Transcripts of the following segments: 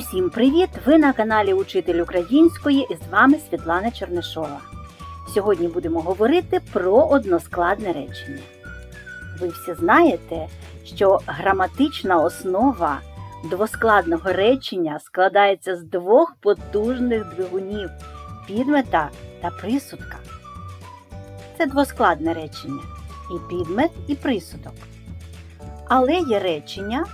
Усім привіт! Ви на каналі Учитель української і з вами Світлана Чернишова. Сьогодні будемо говорити про односкладне речення. Ви всі знаєте, що граматична основа двоскладного речення складається з двох потужних двигунів підмета та присудка. Це двоскладне речення і підмет, і присудок. Але є речення,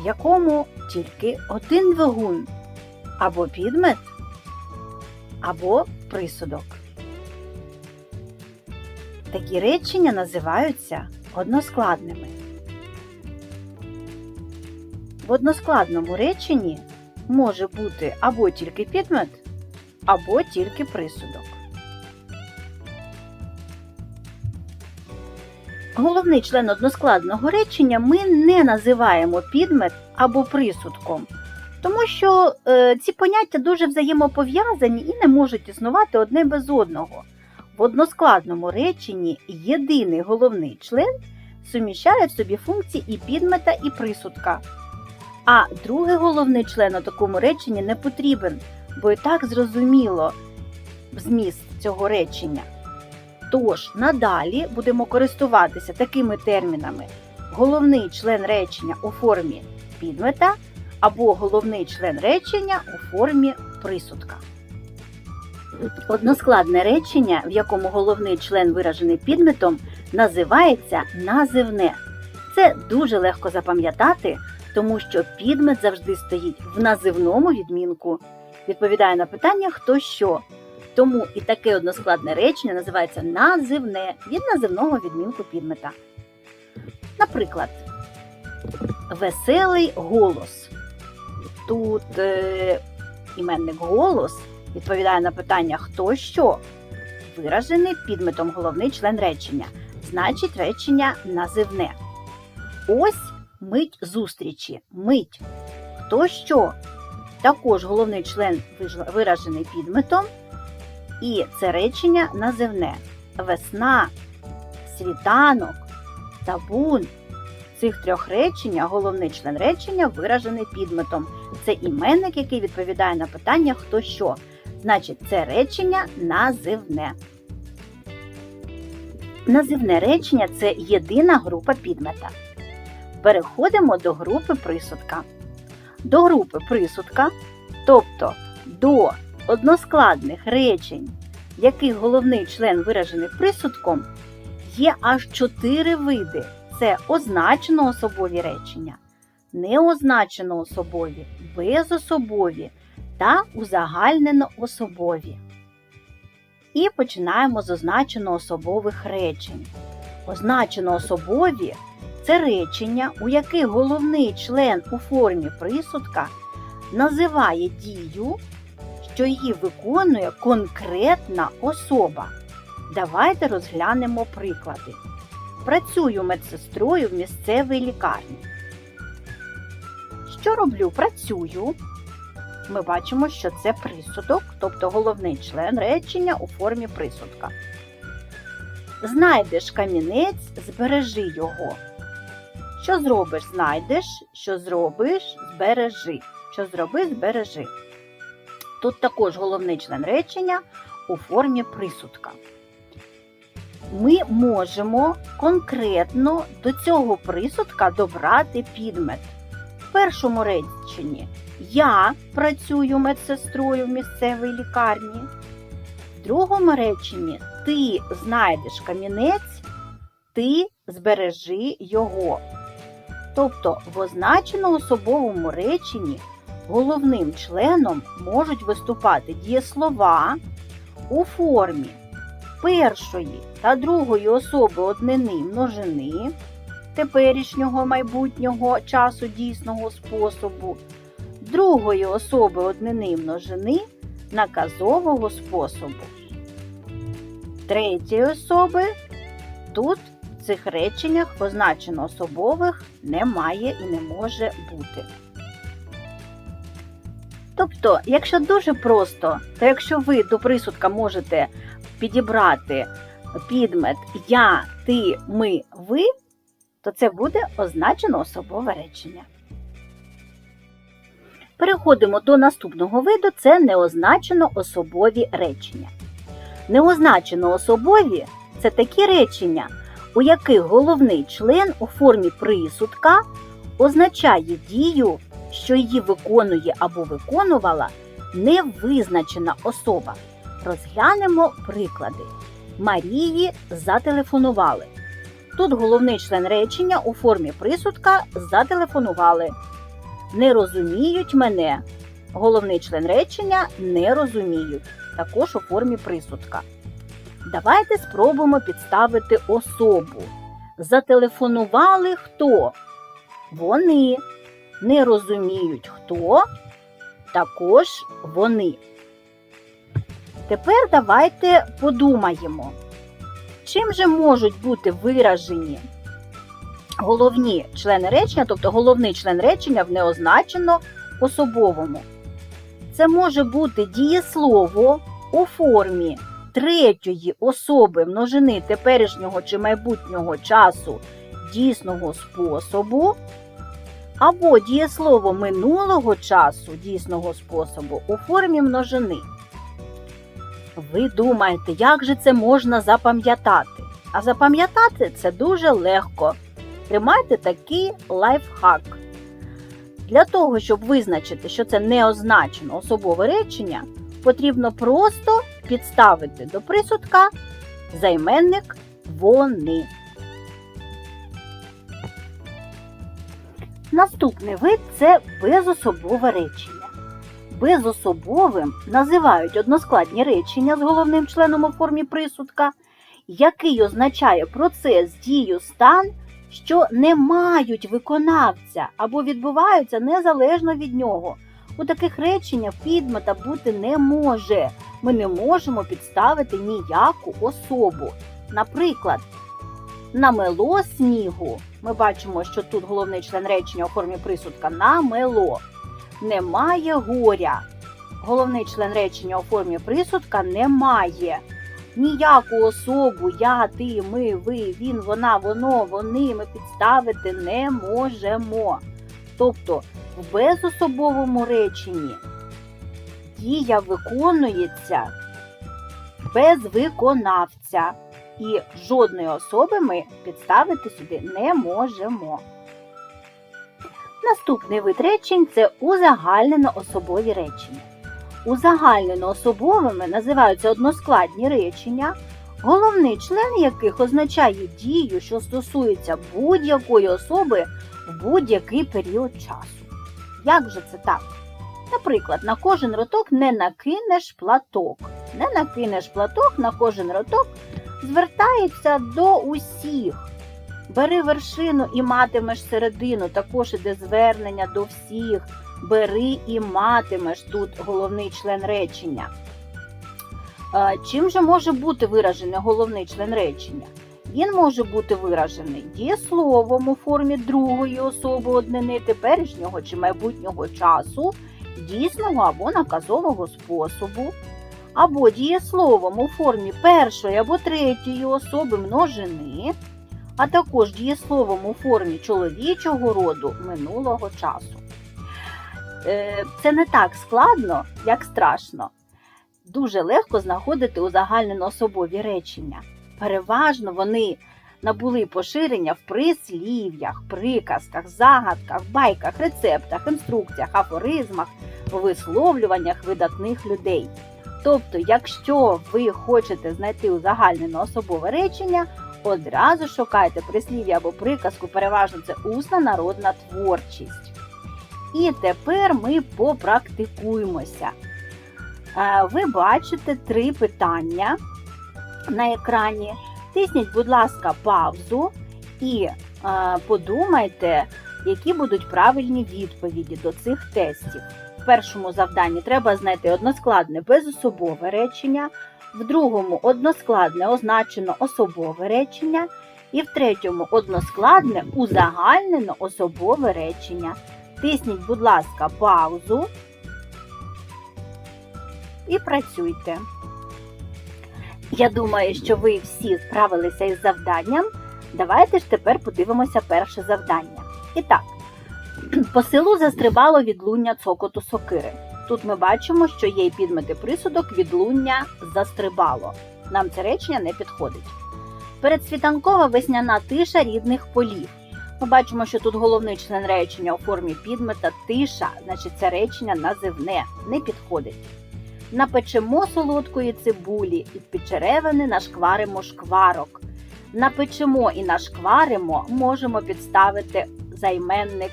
в якому тільки один двигун або підмет, або присудок. Такі речення називаються односкладними. В односкладному реченні може бути або тільки підмет, або тільки присудок. Головний член односкладного речення ми не називаємо підмет або присудком, тому що е, ці поняття дуже взаємопов'язані і не можуть існувати одне без одного. В односкладному реченні єдиний головний член суміщає в собі функції і підмета, і присудка. А другий головний член у такому реченні не потрібен, бо і так зрозуміло зміст цього речення. Тож надалі будемо користуватися такими термінами: головний член речення у формі підмета або головний член речення у формі присудка. Односкладне речення, в якому головний член виражений підметом, називається називне. Це дуже легко запам'ятати, тому що підмет завжди стоїть в називному відмінку. Відповідає на питання хто що. Тому і таке односкладне речення називається називне від називного відмінку підмета. Наприклад, веселий голос. Тут е, іменник голос відповідає на питання хто що. Виражений підметом головний член речення. Значить, речення називне. Ось мить зустрічі. Мить. Хто що? Також головний член виражений підметом. І це речення називне весна, світанок, табун. В цих трьох реченнях головний член речення виражений підметом. Це іменник, який відповідає на питання хто що. Значить, це речення називне. Називне речення це єдина група підмета. Переходимо до групи присудка. До групи присудка, тобто до односкладних речень, яких головний член виражений присудком, є аж чотири види: це означено особові речення, неозначено особові, безособові та узагальнено особові. І починаємо з означено особових речень. Означено особові це речення, у яких головний член у формі присудка називає дію що її виконує конкретна особа. Давайте розглянемо приклади. Працюю медсестрою в місцевій лікарні. Що роблю? Працюю. Ми бачимо, що це присудок, тобто головний член речення у формі присудка. Знайдеш камінець, збережи його. Що зробиш, знайдеш, що зробиш, збережи. Що зроби, збережи. Тут також головний член речення у формі присудка. Ми можемо конкретно до цього присудка добрати підмет. В першому реченні я працюю медсестрою в місцевій лікарні. В другому реченні ти знайдеш камінець, ти збережи його. Тобто в означено особовому реченні головним членом можуть виступати дієслова у формі першої та другої особи однини множини теперішнього майбутнього часу дійсного способу, другої особи однини множини наказового способу. Третьої особи тут в цих реченнях позначено особових немає і не може бути. Тобто, якщо дуже просто, то якщо ви до присудка можете підібрати підмет я, ти, ми, ви, то це буде означено особове речення. Переходимо до наступного виду це неозначено особові речення. Неозначено особові це такі речення, у яких головний член у формі присудка означає дію, що її виконує або виконувала невизначена особа. Розглянемо приклади. Марії зателефонували. Тут головний член речення у формі присудка зателефонували. Не розуміють мене. Головний член речення не розуміють, також у формі присудка. Давайте спробуємо підставити особу. Зателефонували хто? Вони. Не розуміють хто? Також вони. Тепер давайте подумаємо, чим же можуть бути виражені головні члени речення, тобто головний член речення в неозначено особовому. Це може бути дієслово у формі третьої особи множини теперішнього чи майбутнього часу дійсного способу, або дієслово минулого часу дійсного способу у формі множини. Ви думаєте, як же це можна запам'ятати? А запам'ятати це дуже легко. Тримайте такий лайфхак. Для того, щоб визначити, що це не означено особове речення, потрібно просто підставити до присудка займенник вони. Наступний вид це безособове речення. Безособовим називають односкладні речення з головним членом у формі присудка, який означає процес, дію, стан, що не мають виконавця або відбуваються незалежно від нього. У таких реченнях підмета бути не може. Ми не можемо підставити ніяку особу. Наприклад, намело снігу. Ми бачимо, що тут головний член речення у формі присудка намело. Немає горя. Головний член речення у формі присудка немає. Ніяку особу я, ти, ми, ви, він, вона, воно, вони ми підставити не можемо. Тобто в безособовому реченні дія виконується без виконавця, і жодної особи ми підставити сюди не можемо. Наступний вид речень це узагальнено особові речення. Узагальнено особовими називаються односкладні речення, головний член яких означає дію, що стосується будь-якої особи в будь-який період часу. Як же це так? Наприклад, на кожен роток не накинеш платок. Не накинеш платок на кожен роток звертається до усіх. Бери вершину і матимеш середину, також іде звернення до всіх. Бери і матимеш тут головний член речення. Чим же може бути виражений головний член речення? Він може бути виражений дієсловом у формі другої особи однини теперішнього чи майбутнього часу, дійсного або наказового способу, або дієсловом у формі першої або третьої особи множини, а також дієсловом у формі чоловічого роду минулого часу. Е, Це не так складно, як страшно. Дуже легко знаходити узагальнено особові речення. Переважно вони набули поширення в прислів'ях, приказках, загадках, байках, рецептах, інструкціях, афоризмах, висловлюваннях видатних людей. Тобто, якщо ви хочете знайти узагальнене особове речення, одразу шукайте прислів'я або приказку, переважно це усна народна творчість. І тепер ми попрактикуємося. Ви бачите три питання на екрані. Тисніть, будь ласка, паузу і подумайте, які будуть правильні відповіді до цих тестів. В першому завданні треба знайти односкладне безособове речення, в другому односкладне означено особове речення, і в третьому односкладне узагальнено особове речення. Тисніть, будь ласка, паузу і працюйте. Я думаю, що ви всі справилися із завданням. Давайте ж тепер подивимося перше завдання. І так, По селу застрибало відлуння цокоту сокири. Тут ми бачимо, що є й підмети присудок відлуння застрибало. Нам це речення не підходить. Передсвітанкова весняна тиша рідних полів. Ми бачимо, що тут головний член речення у формі підмета тиша, значить це речення називне, не підходить. Напечемо солодкої цибулі і під черевини нашкваримо шкварок. Напечемо і нашкваримо можемо підставити займенник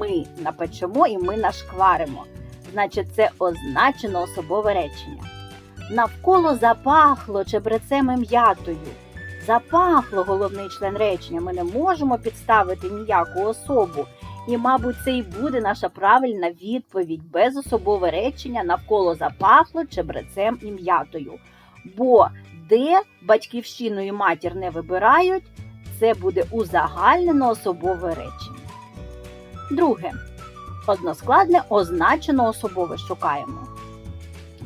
ми. Напечемо і ми нашкваримо. Значить, це означено особове речення. Навколо запахло чебрецем і м'ятою. Запахло головний член речення. Ми не можемо підставити ніяку особу. І, мабуть, це і буде наша правильна відповідь безособове речення навколо запахло чебрецем і м'ятою. Бо де батьківщину і матір не вибирають, це буде узагальнено особове речення. Друге. Односкладне означено особове шукаємо.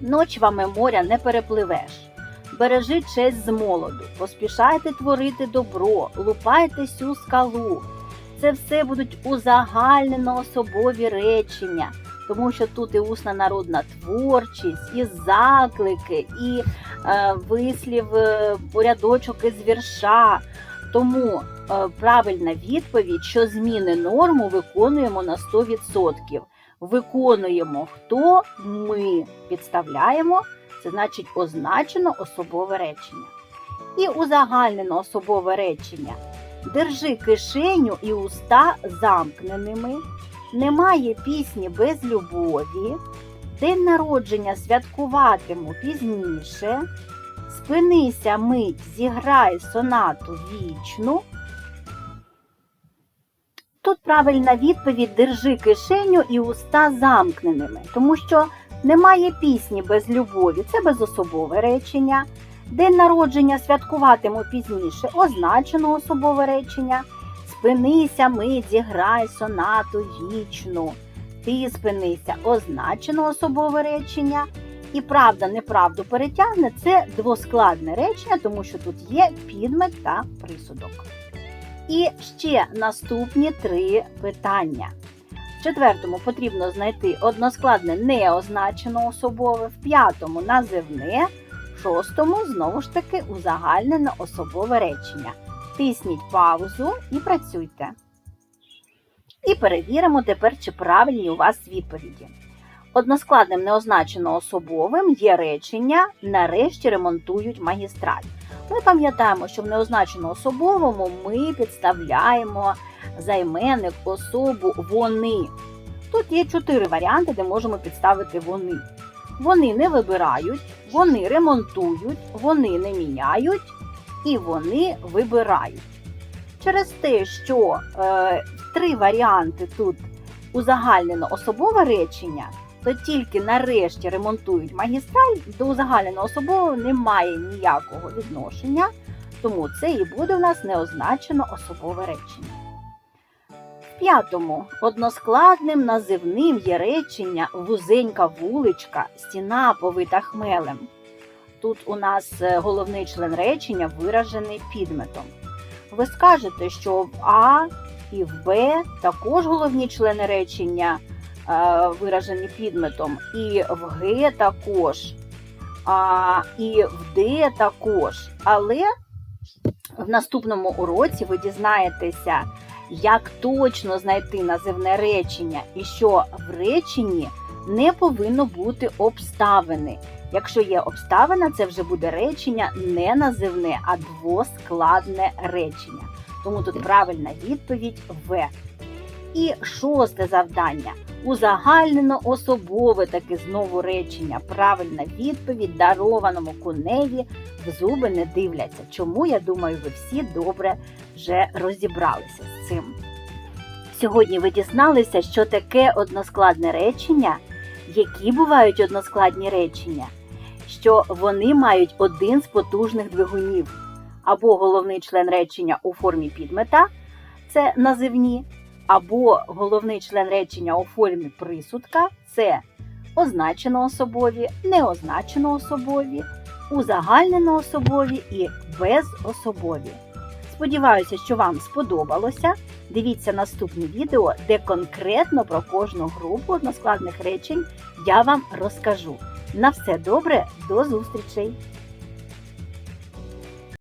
Ноч вами моря не перепливеш. Бережи честь з молоду, поспішайте творити добро, лупайте сю скалу. Це все будуть узагальнено особові речення, тому що тут і усна народна творчість, і заклики, і е, вислів е, порядочок із вірша. Тому е, правильна відповідь, що зміни норму виконуємо на 100%. Виконуємо хто ми підставляємо, це значить означено особове речення. І узагальнено особове речення. Держи кишеню і уста замкненими, немає пісні без любові, день народження святкуватиму пізніше, спинися мить, зіграй сонату вічну. Тут правильна відповідь держи кишеню і уста замкненими, тому що немає пісні без любові, це безособове речення. День народження святкуватиму пізніше, означено особове речення. Спинися, мить, зіграй сонату вічну. Ти спинися, означено особове речення. І правда, неправду перетягне це двоскладне речення, тому що тут є підмет та присудок. І ще наступні три питання. В четвертому потрібно знайти односкладне неозначено особове, в п'ятому називне, в шостому знову ж таки узагальнене особове речення. Тисніть паузу і працюйте. І перевіримо тепер, чи правильні у вас відповіді. Односкладним неозначено особовим є речення нарешті ремонтують магістраль. Ми пам'ятаємо, що в неозначено особовому ми підставляємо займенник особу вони. Тут є чотири варіанти, де можемо підставити вони. Вони не вибирають, вони ремонтують, вони не міняють і вони вибирають. Через те, що е, три варіанти тут узагальнено особове речення, то тільки нарешті ремонтують магістраль, до узагальненого особового немає ніякого відношення, тому це і буде в нас неозначено особове речення. В п'ятому односкладним називним є речення вузенька вуличка, стіна повита хмелем. Тут у нас е, головний член речення виражений підметом. Ви скажете, що в А і в Б також головні члени речення виражені підметом, і в Г також, а, і в Д також. Але в наступному уроці ви дізнаєтеся, як точно знайти називне речення, і що в реченні не повинно бути обставини. Якщо є обставина, це вже буде речення не називне, а двоскладне речення. Тому тут правильна відповідь В. І шосте завдання. Узагальнено особове таки знову речення. Правильна відповідь дарованому коневі в зуби не дивляться. Чому, я думаю, ви всі добре вже розібралися з цим. Сьогодні ви дізналися, що таке односкладне речення, які бувають односкладні речення, що вони мають один з потужних двигунів, або головний член речення у формі підмета, це називні, або головний член речення у формі присудка це означено особові, неозначено особові, узагальнено особові і безособові. Сподіваюся, що вам сподобалося. Дивіться наступне відео, де конкретно про кожну групу односкладних речень я вам розкажу. На все добре, до зустрічей!